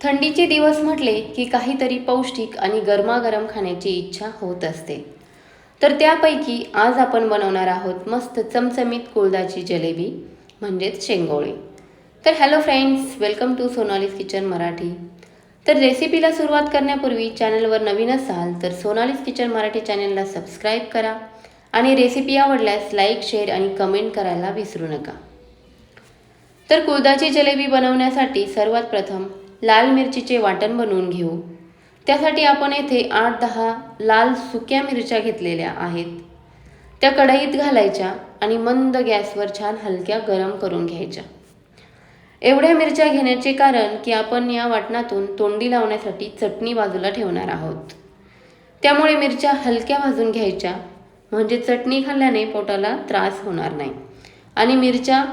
थंडीचे दिवस म्हटले की काहीतरी पौष्टिक आणि गरमागरम खाण्याची इच्छा होत असते. तर त्यापैकी आज आपण बनवणार आहोत मस्त चमचमीत कुळदाची जलेबी म्हणजेच शेंगोळे. तर hello friends welcome to Sonali's kitchen Marathi. तर रेसिपीला सुरुवात करण्यापूर्वी चॅनलवर नवीन असाल तर सोनालीस किचन मराठी चॅनलला सबस्क्राईब करा आणि रेसिपी आवडल्यास लाईक शेअर आणि कमेंट करायला विसरू नका. तर कुळदाची जलेबी बनवण्यासाठी सर्वात प्रथम लाल मिरचीचे वाटण बनवून घेऊ. त्यासाठी आपण येथे आठ दहा लाल सुक्या मिरच्या घेतलेल्या आहेत. त्या कढईत घालायच्या आणि मंद गॅसवर छान हलक्या गरम करून घ्यायच्या. एवढ्या मिरच्या घेण्याचे कारण की आपण या वाटणातून तोंडी लावण्यासाठी चटणी बाजूला ठेवणार आहोत. त्यामुळे मिरच्या हलक्या भाजून घ्यायच्या. म्हणजे चटणी खाल्ल्याने पोटाला त्रास होणार नाही आणि मिरच्या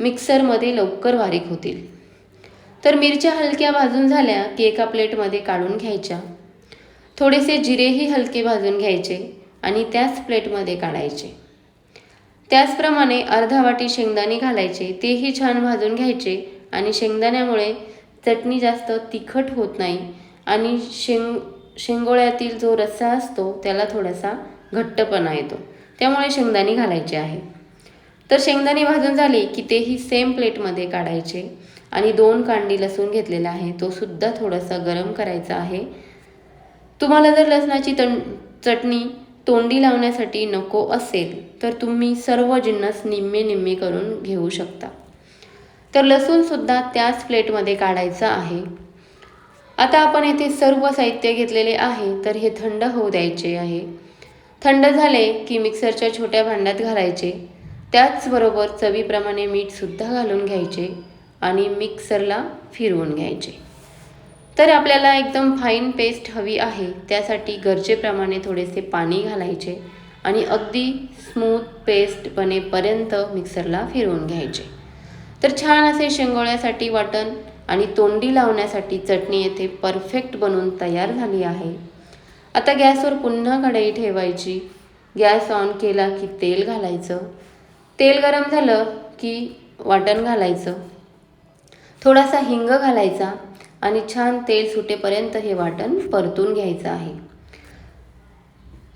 मिक्सरमध्ये लवकर बारीक होतील. तर मिरच्या हलक्या भाजून झाल्या की एका प्लेटमध्ये काढून घ्यायच्या. थोडेसे जिरेही हलके भाजून घ्यायचे आणि त्याच प्लेटमध्ये काढायचे. त्याचप्रमाणे अर्धा वाटी शेंगदाणे घालायचे तेही छान भाजून घ्यायचे आणि शेंगदाण्यामुळे चटणी जास्त तिखट होत नाही आणि शेंग शेंगोळ्यातील जो रस्सा असतो त्याला थोडासा घट्टपणा येतो. त्यामुळे शेंगदाणे घालायचे आहे. तर शेंगदाणे भाजून झाले की तेही सेम प्लेटमध्ये काढायचे. आणि दोन कांडी लसूण घेतलेला आहे. तो सुद्धा थोडासा गरम करायचा आहे. तुम्हाला जर लसणाची तण चटणी तोंडी लावण्यासाठी नको असेल तर तुम्ही सर्व जिन्नस निम्मे निम्मे करून घेऊ शकता. तर लसूणसुद्धा त्याच प्लेटमध्ये काढायचं आहे. आता आपण येथे सर्व साहित्य घेतलेले आहे तर हे थंड होऊ द्यायचे आहे. थंड झाले की मिक्सरच्या छोट्या भांड्यात घालायचे. त्याचबरोबर चवीप्रमाणे मीठसुद्धा घालून घ्यायचे. आणि मिक्सरला फिरवून घ्यायचे. तर आपल्याला एकदम फाईन पेस्ट हवी आहे. त्यासाठी गरजेप्रमाणे थोडेसे पाणी घालायचे आणि अगदी स्मूथ पेस्ट बनेपर्यंत मिक्सरला फिरवून घ्यायचे. तर छान असे शेंगोळ्यासाठी वाटण आणि तोंडी लावण्यासाठी चटणी येथे परफेक्ट बनून तयार झाली आहे. आता गॅसवर पुन्हा कढई ठेवायची. गॅस ऑन केला की तेल घालायचं. तेल गरम झालं की वाटण घालायचं. थोडासा हिंग घालायचा आणि छान तेल सुटेपर्यंत हे वाटण परतून घ्यायचं आहे.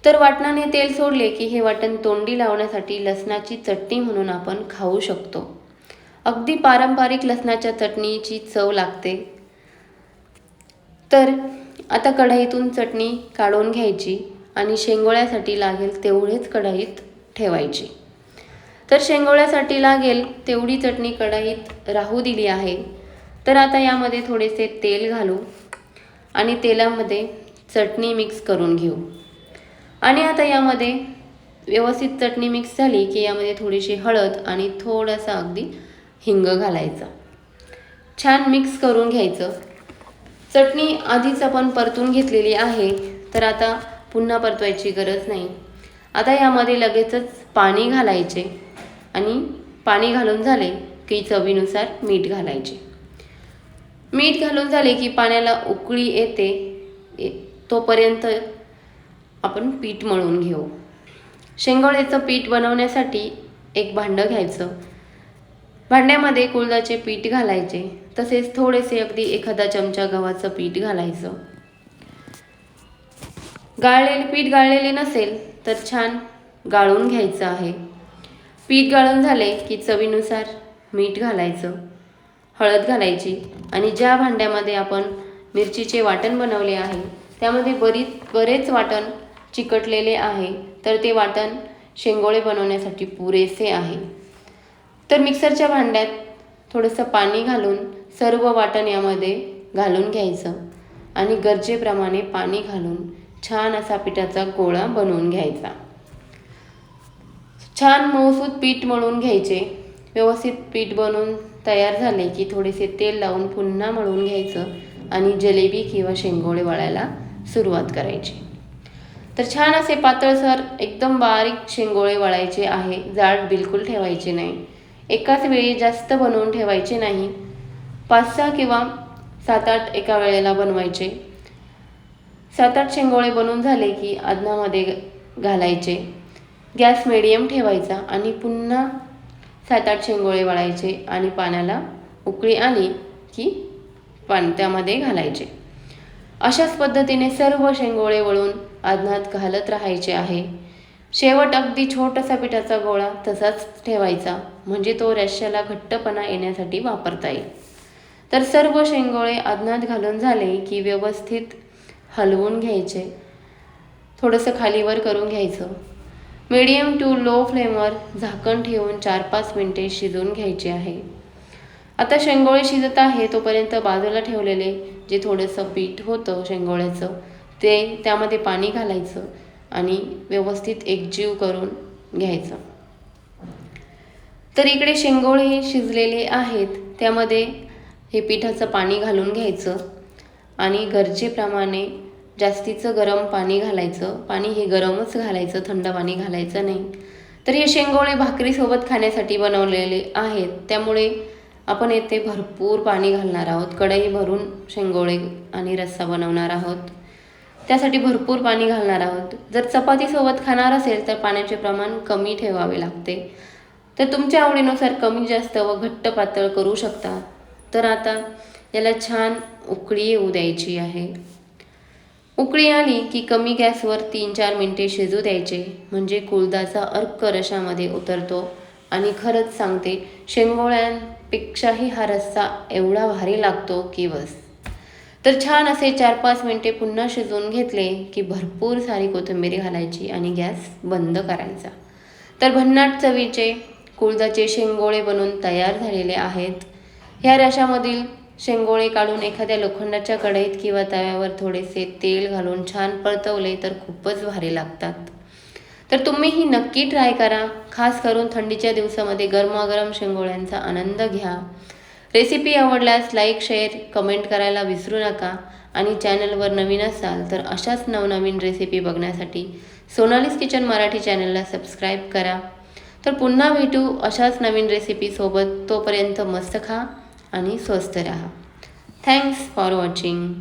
तर वाटणाने तेल सोडले की हे वाटण तोंडी लावण्यासाठी लसणाची चटणी म्हणून आपण खाऊ शकतो. अगदी पारंपरिक लसणाच्या चटणीची चव लागते. तर आता कढईतून चटणी काढून घ्यायची आणि शेंगोळ्यासाठी लागेल तेवढेच कढईत ठेवायची. तर शेंगोळ्यासाठी लागेल तेवढी चटणी कढईत राहू दिली आहे. तर आता यामध्ये थोडेसे तेल घालू आणि तेलामध्ये चटणी मिक्स करून घेऊ. आणि आता यामध्ये व्यवस्थित चटणी मिक्स झाली की यामध्ये थोडीशी हळद आणि थोडासा अगदी हिंग घालायचा. छान मिक्स करून घ्यायचं. चटणी आधीच आपण परतून घेतलेली आहे तर आता पुन्हा परतवायची गरज नाही. आता यामध्ये लगेचच पाणी घालायचे. आणि पाणी घालून झाले की चवीनुसार मीठ घालायचे. मीठ घालून झाले की पाण्याला उकळी येते तोपर्यंत आपण पीठ मळून घेऊ. शेंगोळ्याचं पीठ बनवण्यासाठी एक भांडं घ्यायचं. भांड्यामध्ये कुळदाचे पीठ घालायचे तसेच थोडेसे अगदी एखादा चमचा गव्हाचं पीठ घालायचं. गाळलेले पीठ गाळलेले नसेल तर छान गाळून घ्यायचं आहे. पीठ गाळून झाले की चवीनुसार मीठ घालायचं हळद घालायची आणि ज्या भांड्यामध्ये आपण मिरचीचे वाटण बनवले आहे त्यामध्ये बरीच बरेच वाटण चिकटलेले आहे तर ते वाटण शेंगोळे बनवण्यासाठी पुरेसे आहे. तर मिक्सरच्या भांड्यात थोडंसं पाणी घालून सर्व वाटण यामध्ये घालून घ्यायचं आणि गरजेप्रमाणे पाणी घालून छान असा पिठाचा गोळा बनवून घ्यायचा. छान मऊसूत पीठ मळून घ्यायचे. व्यवस्थित पीठ बनवून तयार झाले की थोडेसे तेल लावून पुन्हा मळून घ्यायचं आणि जलेबी किंवा शेंगोळे वळायला सुरुवात करायची. तर छान असे पातळसर एकदम बारीक शेंगोळे वळायचे आहे. जाड बिलकुल ठेवायचे नाही. एकाच वेळी जास्त बनवून ठेवायचे नाही. पाच सहा किंवा सात आठ एका वेळेला बनवायचे. सात आठ शेंगोळे बनवून झाले की अदनामध्ये घालायचे. गॅस मिडियम ठेवायचा आणि पुन्हा सात आठ शेंगोळे वळायचे आणि पाण्याला उकळी आली की पान त्यामध्ये घालायचे. अशाच पद्धतीने सर्व शेंगोळे वळून अज्ञात घालत राहायचे आहे. शेवट अगदी छोटासा पिठाचा गोळा तसाच ठेवायचा म्हणजे तो रश्याला घट्टपणा येण्यासाठी वापरता येईल. तर सर्व शेंगोळे अज्ञात घालून झाले की व्यवस्थित हलवून घ्यायचे. थोडंसं खालीवर करून घ्यायचं. मीडियम टू लो फ्लेमवर झाकण ठेवून चार पाच मिनटे शिजवून घ्यायचे आहे. आता शेंगोळे शिजत आहे तोपर्यंत बाजूला ठेवलेले जे थोडंसं पीठ होतं शेंगोळ्याचं ते त्यामध्ये पाणी घालायचं आणि व्यवस्थित एकजीव करून घ्यायचं. तर इकडे शेंगोळे शिजलेले आहेत त्यामध्ये हे पिठाचं पाणी घालून घ्यायचं आणि गरजेप्रमाणे जास्तीचं गरम पाणी घालायचं. पाणी हे गरमच घालायचं थंड पाणी घालायचं नाही. तर हे शेंगोळे भाकरीसोबत खाण्यासाठी बनवलेले आहेत. त्यामुळे आपण येथे भरपूर पाणी घालणार आहोत. कढई भरून शेंगोळे आणि रस्सा बनवणार आहोत. त्यासाठी भरपूर पाणी घालणार आहोत. जर चपातीसोबत खाणार असेल तर पाण्याचे प्रमाण कमी ठेवावे लागते. तर तुमच्या आवडीनुसार कमी जास्त व घट्ट पातळ करू शकता. तर आता याला छान उकळी येऊ द्यायची आहे. उकळी आली की कमी गॅसवर तीन चार मिनटे शिजू द्यायचे. म्हणजे कुळदाचा अर्क रशामध्ये उतरतो. आणि खरंच सांगते शेंगोळ्यांपेक्षाही हा रस्सा एवढा भारी लागतो की बस. तर छान असे चार पाच मिनटे पुन्हा शिजवून घेतले की भरपूर सारी कोथिंबीर घालायची आणि गॅस बंद करायचा. तर भन्नाट चवीचे कुळदाचे शेंगोळे बनून तयार झालेले आहेत. ह्या रशामधील शेंगोळे काढून एखाद्या लोखंडाच्या कढईत किंवा तव्यावर थोडेसे तेल घालून छान परतवले तर खूपच भारी लागतात. तर तुम्ही ही नक्की ट्राय करा. खास करून थंडीच्या दिवसामध्ये गरमागरम शेंगोळ्यांचा आनंद घ्या. रेसिपी आवडल्यास लाईक शेअर कमेंट करायला विसरू नका. आणि चॅनलवर नवीन असाल तर अशाच नवनवीन रेसिपी बघण्यासाठी सोनालीस किचन मराठी चॅनलला सबस्क्राईब करा. तर पुन्हा भेटू अशाच नवीन रेसिपीसोबत तोपर्यंत मस्त खा. आणि स्वस्थ राहा. Thanks for watching